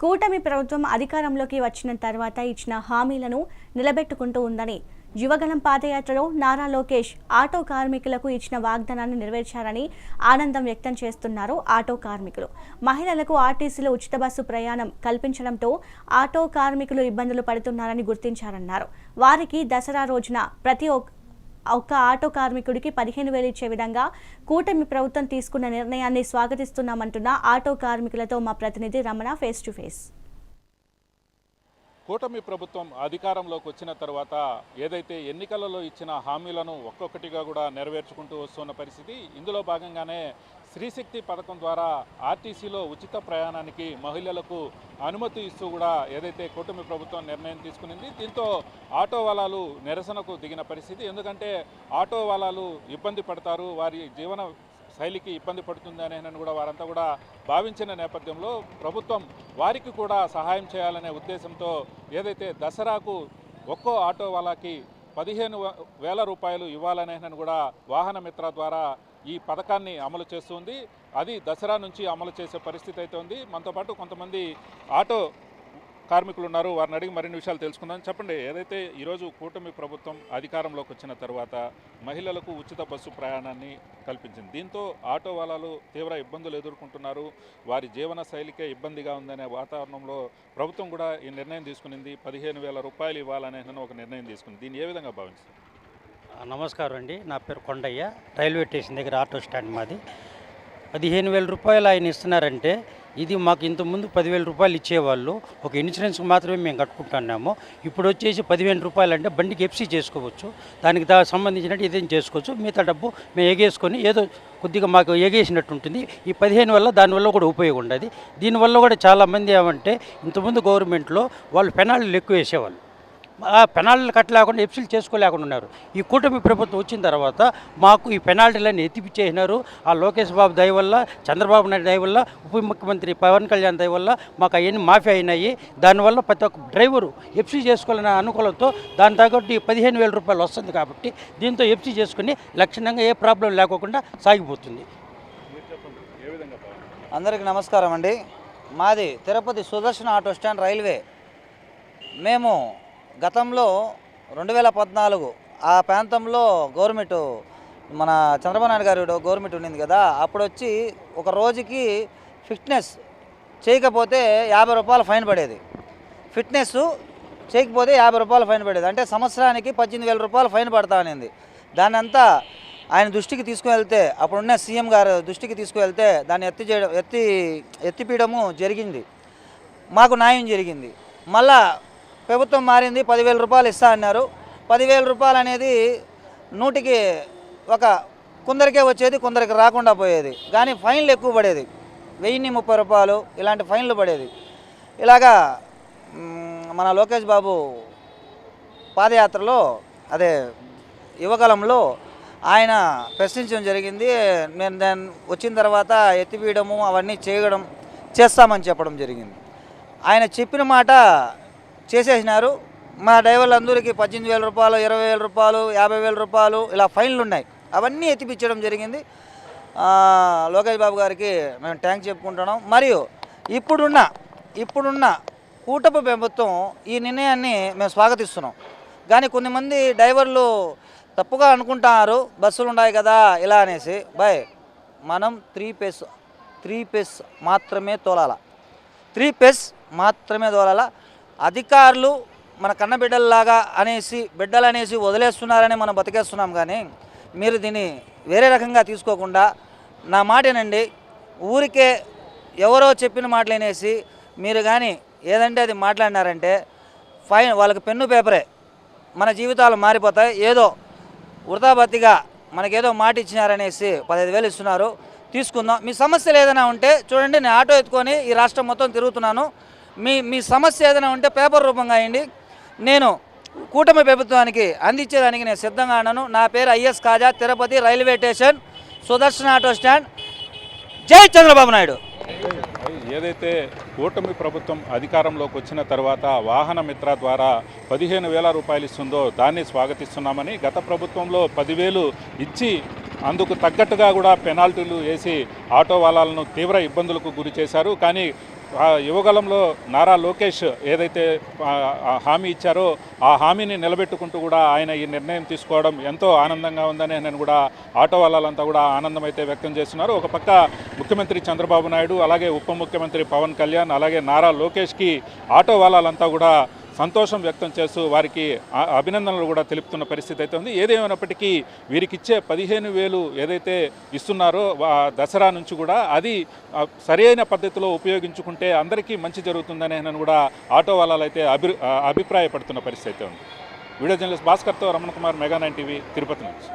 కూటమి ప్రభుత్వం అధికారంలోకి వచ్చిన తర్వాత ఇచ్చిన హామీలను నిలబెట్టుకుంటూ ఉందని యువగలం పాదయాత్రలో నారా లోకేష్ ఆటో కార్మికులకు ఇచ్చిన వాగ్దానాన్ని నెరవేర్చారని ఆనందం వ్యక్తం చేస్తున్నారు ఆటో కార్మికులు. మహిళలకు ఆర్టీసీలో ఉచిత బస్సు ప్రయాణం కల్పించడంతో ఆటో కార్మికులు ఇబ్బందులు పడుతున్నారని గుర్తించారన్నారు. వారికి దసరా రోజున ప్రతి ఒక్క ఒక్క ఆటో కార్మికుడికి పదిహేను వేలు ఇచ్చే విధంగా కూటమి ప్రభుత్వం తీసుకున్న నిర్ణయాన్ని స్వాగతిస్తున్నామంటున్న ఆటో కార్మికులతో మా ప్రతినిధి రమణ ఫేస్ టు ఫేస్ కూటమి ప్రభుత్వం అధికారంలోకి వచ్చిన తర్వాత ఏదైతే ఎన్నికలలో ఇచ్చిన హామీలను ఒక్కొక్కటిగా కూడా నెరవేర్చుకుంటూ వస్తున్న పరిస్థితి ఇందులో భాగంగానే స్త్రీశక్తి పథకం ద్వారా ఆర్టీసీలో ఉచిత ప్రయాణానికి మహిళలకు అనుమతి ఇస్తూ కూడా ఏదైతే కూటమి ప్రభుత్వం నిర్ణయం తీసుకునింది దీంతో ఆటో వాలాలు నిరసనకు దిగిన పరిస్థితి. ఎందుకంటే ఆటో వాలాలు ఇబ్బంది పడతారు వారి జీవన శైలికి ఇబ్బంది పడుతుంది అని కూడా వారంతా కూడా భావించిన నేపథ్యంలో ప్రభుత్వం వారికి కూడా సహాయం చేయాలనే ఉద్దేశంతో ఏదైతే దసరాకు ఒక్కో ఆటో వాళ్ళకి పదిహేను వేల రూపాయలు ఇవ్వాలనే కూడా వాహన మిత్ర ద్వారా ఈ పథకాన్ని అమలు చేస్తుంది అది దసరా నుంచి అమలు చేసే పరిస్థితి అయితే ఉంది. మనతో పాటు కొంతమంది ఆటో కార్మికులు ఉన్నారు వారిని అడిగి మరిన్ని విషయాలు తెలుసుకుందాం. చెప్పండి ఏదైతే ఈరోజు కూటమి ప్రభుత్వం అధికారంలోకి వచ్చిన తర్వాత మహిళలకు ఉచిత బస్సు ప్రయాణాన్ని కల్పించింది. దీంతో ఆటో వాలాలు తీవ్ర ఇబ్బందులు ఎదుర్కొంటున్నారు. వారి జీవన శైలికే ఇబ్బందిగా ఉందనే వాతావరణంలో ప్రభుత్వం కూడా ఈ నిర్ణయం తీసుకునింది. పదిహేను వేల రూపాయలు ఇవ్వాలనే ఒక నిర్ణయం తీసుకుంది. దీన్ని ఏ విధంగా భావించింది నమస్కారం అండి. నా పేరు కొండయ్య. రైల్వే స్టేషన్ దగ్గర ఆటో స్టాండ్ మాది. పదిహేను వేల రూపాయలు ఆయన ఇస్తున్నారంటే ఇది మాకు ఇంతకుముందు పదివేల రూపాయలు ఇచ్చేవాళ్ళు. ఒక ఇన్సూరెన్స్కి మాత్రమే మేము కట్టుకుంటున్నాము. ఇప్పుడు వచ్చేసి పదివేల రూపాయలు అంటే బండికి ఎఫ్సీ చేసుకోవచ్చు. దానికి దా సంబంధించినట్టు ఏదైనా చేసుకోవచ్చు. మిగతా డబ్బు మేము ఎగేసుకొని ఏదో కొద్దిగా మాకు ఎగేసినట్టు ఉంటుంది. ఈ పదిహేను వల్ల దానివల్ల కూడా ఉపయోగం ఉండదు. దీనివల్ల కూడా చాలామంది ఏమంటే ఇంతకుముందు గవర్నమెంట్లో వాళ్ళు పెనాల్టీలు ఎక్కువ వేసేవాళ్ళు. పెనాల్టీలు కట్టలేకుండా ఎఫ్సీలు చేసుకోలేకుండా ఉన్నారు. ఈ కూటమి ప్రభుత్వం వచ్చిన తర్వాత మాకు ఈ పెనాల్టీలన్నీ ఎత్తిపిచ్చేసినారు ఆ లోకేష్ బాబు దయ వల్ల చంద్రబాబు నాయుడు దయ వల్ల ఉప ముఖ్యమంత్రి పవన్ కళ్యాణ్ దయ వల్ల మాకు అవన్నీ మాఫీ అయినాయి. దానివల్ల ప్రతి ఒక్క డ్రైవరు ఎఫ్సీ చేసుకోవాలనే అనుకూలంతో దాని తగ్గట్టు పదిహేను వేల రూపాయలు వస్తుంది కాబట్టి దీంతో ఎఫ్సీ చేసుకుని లక్షణంగా ఏ ప్రాబ్లం లేకోకుండా సాగిపోతుంది. అందరికీ నమస్కారం అండి. మాది Tirupati Sudarshana auto stand railway. మేము గతంలో రెండు వేల పద్నాలుగు ఆ ప్రాంతంలో గవర్నమెంట్ మన చంద్రబాబు నాయుడు గారు గవర్నమెంట్ ఉండింది కదా అప్పుడు వచ్చి ఒక రోజుకి ఫిట్నెస్ చేయకపోతే యాభై రూపాయలు ఫైన్ పడేది. ఫిట్నెస్ చేయకపోతే యాభై రూపాయలు ఫైన్ పడేది. అంటే సంవత్సరానికి పద్దెనిమిది వేల రూపాయలు ఫైన్ పడతా అనేది. దాన్ని అంతా ఆయన దృష్టికి తీసుకువెళ్తే అప్పుడున్న సీఎం గారు దృష్టికి తీసుకువెళ్తే దాన్ని ఎత్తి చేయడం ఎత్తి ఎత్తిపీయడము జరిగింది. మాకు న్యాయం జరిగింది. మళ్ళా ప్రభుత్వం మారింది పదివేల రూపాయలు ఇస్తా అన్నారు. పదివేల రూపాయలు అనేది నూటికి ఒక కొందరికే వచ్చేది కొందరికి రాకుండా పోయేది. కానీ ఫైన్లు ఎక్కువ పడేది. వెయ్యిన్ని ముప్పై రూపాయలు ఇలాంటి ఫైన్లు పడేది. ఇలాగా మన లోకేష్ బాబు పాదయాత్రలో అదే యువకాలంలో ఆయన ప్రశ్నించడం జరిగింది. నేను దాన్ని వచ్చిన తర్వాత ఎత్తిపీయడము అవన్నీ చేయడం చేస్తామని చెప్పడం జరిగింది. ఆయన చెప్పిన మాట చేసేసినారు. మా డ్రైవర్లు అందరికీ పద్దెనిమిది వేల రూపాయలు ఇరవై వేల రూపాయలు యాభై వేల రూపాయలు ఇలా ఫైన్లు ఉన్నాయి. అవన్నీ ఎత్తిపించడం జరిగింది. లోకేష్ బాబు గారికి మేము ట్యాంక్ చెప్పుకుంటున్నాం. మరియు ఇప్పుడున్న ఇప్పుడున్న కూటమి ప్రభుత్వం ఈ నిర్ణయాన్ని మేము స్వాగతిస్తున్నాం. కానీ కొంతమంది డ్రైవర్లు తప్పుగా అనుకుంటున్నారు బస్సులు ఉన్నాయి కదా ఇలా అనేసి. బాయ్ మనం త్రీ పెస్ త్రీ పెస్ మాత్రమే తోలాల. త్రీ పెస్ మాత్రమే తోలాలా. అధికారులు మన కన్నబిడ్డల్లాగా అనేసి బిడ్డలు అనేసి వదిలేస్తున్నారని మనం బతికేస్తున్నాం కానీ మీరు దీన్ని వేరే రకంగా తీసుకోకుండా నా మాటేనండి ఊరికే ఎవరో చెప్పిన మాటలు అనేసి మీరు కానీ ఏదంటే అది మాట్లాడినారంటే ఫైన్ వాళ్ళకి పెన్ను పేపరే. మన జీవితాలు మారిపోతాయి. ఏదో వృతాపత్తిగా మనకేదో మాట ఇచ్చినారనేసి పదహైదు వేలు ఇస్తున్నారు. తీసుకుందాం. మీ సమస్యలు ఏదైనా ఉంటే చూడండి నేను ఆటో ఎత్తుకొని ఈ రాష్ట్రం మొత్తం తిరుగుతున్నాను. మీ మీ సమస్య ఏదైనా ఉంటే పేపర్ రూపంగా అయ్యండి నేను కూటమి ప్రభుత్వానికి అందించేదానికి నేను సిద్ధంగా ఉన్నాను. నా పేరు IS Kaja Tirupati railway station Sudarshan auto stand. జై చంద్రబాబు నాయుడు. ఏదైతే కూటమి ప్రభుత్వం అధికారంలోకి వచ్చిన తర్వాత వాహన మిత్ర ద్వారా పదిహేను వేల రూపాయలు ఇస్తుందో దాన్ని స్వాగతిస్తున్నామని గత ప్రభుత్వంలో పదివేలు ఇచ్చి అందుకు తగ్గట్టుగా కూడా పెనాల్టీలు వేసి ఆటో వాళ్ళను తీవ్ర ఇబ్బందులకు గురి చేశారు. కానీ ఆ యువగలంలో నారా లోకేష్ ఏదైతే హామీ ఇచ్చారో ఆ హామీని నిలబెట్టుకుంటూ కూడా ఆయన ఈ నిర్ణయం తీసుకోవడం ఎంతో ఆనందంగా ఉందని నేను కూడా ఆటో వాళ్ళంతా కూడా ఆనందం అయితే వ్యక్తం చేస్తున్నారు. ఒక పక్క ముఖ్యమంత్రి చంద్రబాబు నాయుడు అలాగే ఉప ముఖ్యమంత్రి పవన్ కళ్యాణ్ అలాగే నారా లోకేష్కి ఆటో వాళ్ళంతా కూడా సంతోషం వ్యక్తం చేస్తూ వారికి అభినందనలు కూడా తెలుపుతున్న పరిస్థితి అయితే ఉంది. ఏదేమైనప్పటికీ వీరికిచ్చే పదిహేను వేలు ఏదైతే ఇస్తున్నారో దసరా నుంచి కూడా అది సరైన పద్ధతిలో ఉపయోగించుకుంటే అందరికీ మంచి జరుగుతుందని నన్ను కూడా ఆటో వాళ్ళైతే అయితే అభి అభిప్రాయపడుతున్న పరిస్థితి అయితే ఉంది. Video journalist భాస్కర్తో Ramana Kumar mega nine TV Tirupati నుంచి.